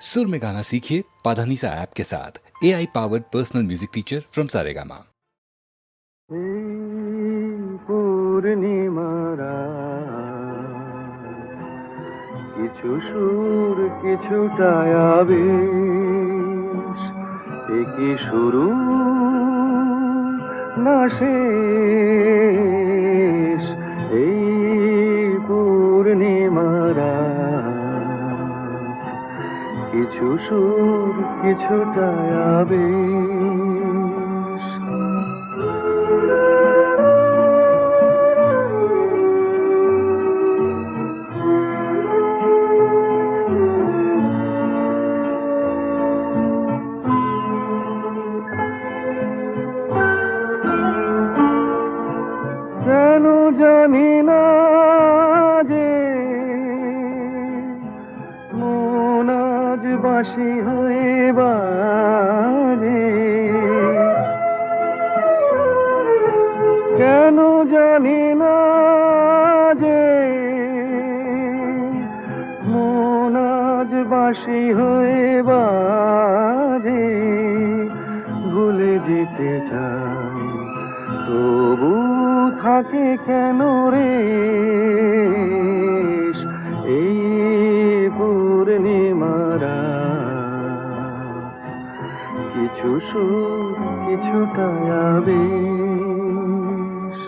सुर में गाना सीखिए पाधानीसा ऐप के साथ A I powered personal music teacher from Saregama পূর্ণিমারা কিছু সুর কিছুটা আবেশ এ কি শুরু না শেষ কিছু সুর কিছুটা আবেশ। কেন জানি আজ বাসি হয়ে বাজে কেন জানি না যে মন হয়ে বাজে ভুলে যেতে চাই, তবু থাকে কেন রে? কিছুটা আবেশ।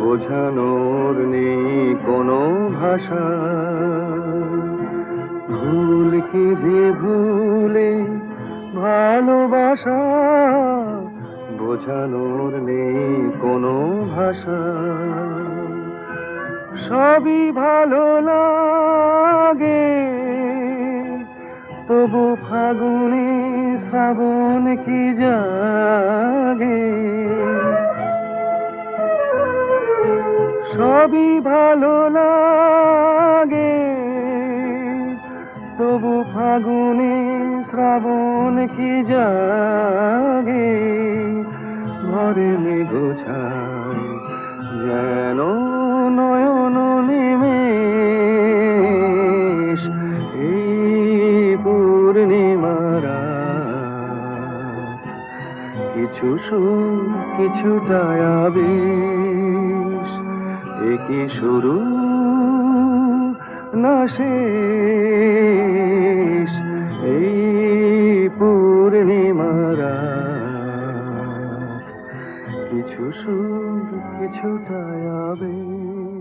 বোঝানোর নেই কোনো ভাষা। ভুল কি যে ভুলে ভালোবাসা বোঝানোর নেই কোনো ভাষা। সবই ভালো লাগে, তবু ফাগুনে শ্রাবণ কি জাগে? সবই ভালো লাগে, তবু ফাগুনে শ্রাবণ কি জাগে? ঘরে গোছায় যেন নয়ন নিমেষ এই পূর্ণিমারা। কিছু সুর কিছুটা আবেশ এ শুরু না শেষ। এই সুর কিছুটা আবেশ